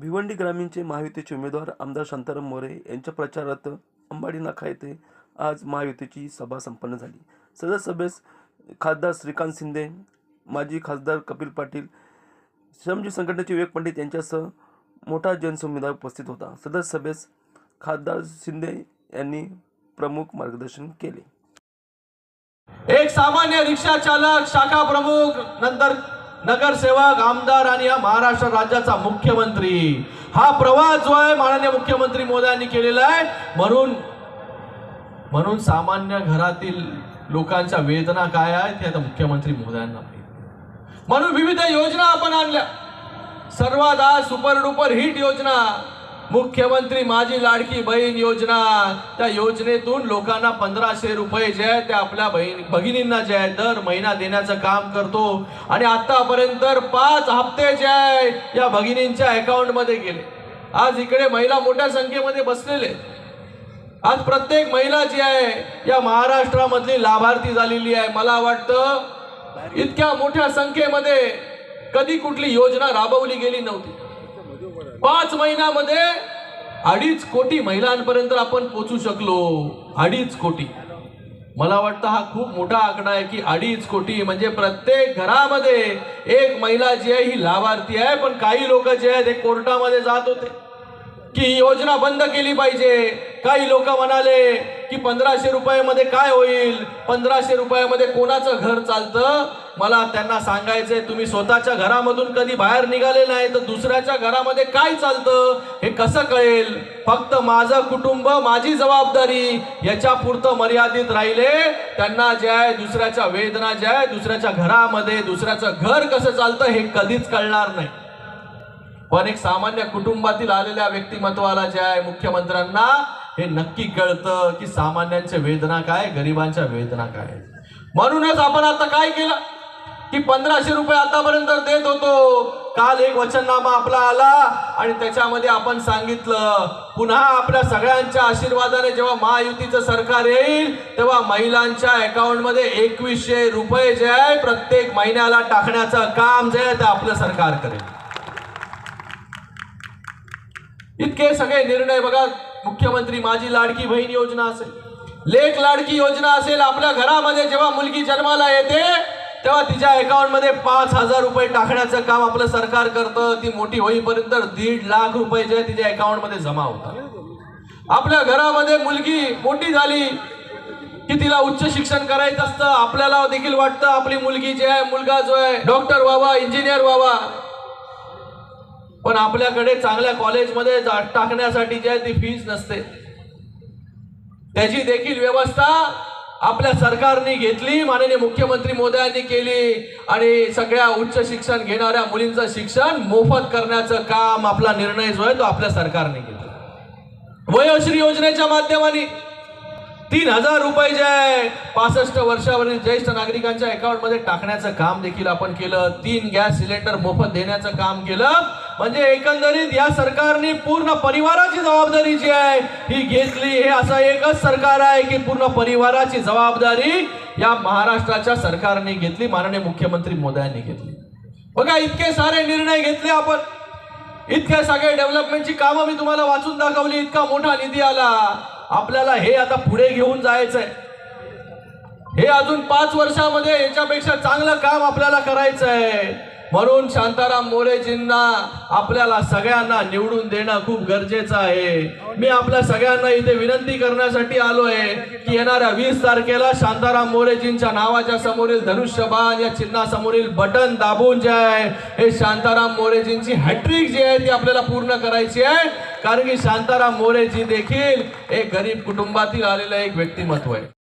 भिवंडी ग्रामीणचे महायुतीचे उमेदवार आमदार शांताराम मोरे यांच्या प्रचारार्थ अंबाडी नाका येथे आज महायुतीची सभा संपन्न झाली. सदर सभेस खासदार श्रीकांत शिंदे माजी खासदार कपिल पाटील श्रमजीव संघटनेचे विवेक पंडित यांच्यासह मोठा जनसमुदाय उपस्थित होता. सदर सभेस खासदार शिंदे यांनी प्रमुख मार्गदर्शन केले. एक सामान्य रिक्षा चालक शाखा प्रमुख नंतर नगरसेवक आमदार आणि या महाराष्ट्र राज्याचा मुख्यमंत्री. हा प्रवास जो आहे माननीय मुख्यमंत्री मोदयांनी केलेला आहे. म्हणून म्हणून सामान्य घरातील लोकांच्या वेदना काय आहेत हे आता मुख्यमंत्री मोदयांना म्हणून विविध योजना आपण आणल्या. सर्वात आज सुपर डुपर हिट योजना. मुख्यमंत्री माझी लाडकी बहीण योजना. त्या योजनेतून लोकांना पंधराशे रुपये जे आहेत ते आपल्या बहीण भगिनींना जे आहे दर महिना देण्याचं काम करतो. आणि आतापर्यंत पाच हप्ते जे आहे या भगिनींच्या अकाउंटमध्ये गेले. आज इकडे महिला मोठ्या संख्येमध्ये बसलेले. आज प्रत्येक महिला जी आहे या महाराष्ट्रामधली लाभार्थी झालेली आहे. मला वाटतं इतक्या मोठ्या संख्येमध्ये कधी कुठली योजना राबवली गेली नव्हती. पाच महिन्यामध्ये अडीच कोटी महिलांपर्यंत आपण पोचू शकलो. अडीच कोटी. मला वाटतं हा खूप मोठा आकडा आहे की अडीच कोटी म्हणजे प्रत्येक घरामध्ये एक महिला जी आहे ही लाभार्थी आहे पण काही लोक जे आहेत ते कोर्टामध्ये जात होते. की ही योजना बंद केली पाहिजे. काही लोक म्हणाले की पंधराशे रुपयामध्ये काय होईल? पंधराशे रुपयामध्ये कोणाचं घर चालतं? मला त्यांना सांगायचंय तुम्ही स्वतःच्या घरामधून कधी बाहेर निघाले नाही तर दुसऱ्याच्या घरामध्ये काय चालतं हे कसं कळेल? फक्त माझं कुटुंब माझी जबाबदारी याच्या पुरतं मर्यादित राहिले. त्यांना जे आहे दुसऱ्याच्या वेदना ज्या आहे दुसऱ्याच्या घरामध्ये दुसऱ्याचं घर कसं चालतं हे कधीच कळणार नाही. पण एक सामान्य कुटुंबातील आलेल्या व्यक्तिमत्वाला जे आहे मुख्यमंत्र्यांना हे नक्की कळतं की सामान्यांच्या वेदना काय गरिबांच्या वेदना काय. म्हणूनच आपण आता काय केलं? की पंधराशे रुपये आतापर्यंत देत होतो. काल एक वचननामा आपला आला आणि त्याच्यामध्ये आपण सांगितलं पुन्हा आपल्या सगळ्यांच्या आशीर्वादाने जेव्हा महायुतीचं सरकार येईल तेव्हा महिलांच्या अकाउंटमध्ये एकवीसशे रुपये जे आहे प्रत्येक महिन्याला टाकण्याचं काम जे आहे ते आपलं सरकार करेल. इतके सगळे निर्णय बघा मुख्यमंत्री माझी लाडकी बहीण योजना असेल. लेख लाडकी योजना असेल आपल्या घरामध्ये जेव्हा मुलगी जन्माला येते तेव्हा तिच्या अकाउंटमध्ये पाच हजार रुपये टाकण्याचं काम आपलं सरकार करतं. ती मोठी होईपर्यंत दीड लाख रुपये जे तिच्या अकाउंटमध्ये जमा होतात. आपल्या घरामध्ये मुलगी मोठी झाली की तिला उच्च शिक्षण करायचं असतं. आपल्याला देखील वाटतं आपली मुलगी जी आहे मुलगा जो आहे डॉक्टर व्हावा इंजिनियर व्हावा. पण आपल्याकडे चांगल्या कॉलेजमध्ये जा- टाकण्यासाठी जी आहे ती फीज नसते. त्याची देखील व्यवस्था आपल्या सरकारने घेतली माननीय मुख्यमंत्री मोदयांनी केली आणि सगळ्या उच्च शिक्षण घेणाऱ्या मुलींचं शिक्षण मोफत करण्याचं काम आपला निर्णय जो आहे तो आपल्या सरकारने घेतला. वयोश्री योजनेच्या माध्यमाने तीन हजार रुपये जे आहे पासष्ट वर्षावरील ज्येष्ठ नागरिकांच्या अकाउंटमध्ये टाकण्याचं काम देखील आपण केलं तीन गॅस सिलेंडर मोफत देण्याचं काम केलं म्हणजे एकंदरीत या सरकारने पूर्ण परिवाराची जबाबदारी जी आहे ही घेतली. हे असं एकच सरकार आहे की पूर्ण परिवाराची जबाबदारी या महाराष्ट्राच्या सरकारने घेतली. माननीय मुख्यमंत्री मोदयांनी घेतली. बघा इतके सारे निर्णय घेतले आपण. इतक्या सगळ्या डेव्हलपमेंटची कामं मी तुम्हाला वाचून दाखवली. इतका मोठा निधी आला. आपल्याला हे आता पुढे घेऊन जायचंय. हे अजून पाच वर्षामध्ये याच्यापेक्षा चांगलं काम आपल्याला करायचं आहे म्हणून शांताराम मोरेजींना आपल्याला सगळ्यांना निवडून देणं खूप गरजेचं आहे. मी आपल्या सगळ्यांना इथे विनंती करण्यासाठी आलोय की येणाऱ्या वीस तारखेला शांताराम मोरेजींच्या नावाच्या समोरील धनुष्यबाण या चिन्हासमोरील बटन दाबून जे आहे हे शांताराम मोरेजींची हॅट्रिक जी आहे ती आपल्याला पूर्ण करायची आहे. कारण की शांताराम मोरेजी देखील एक गरीब कुटुंबातील आलेलं एक व्यक्तिमत्व आहे.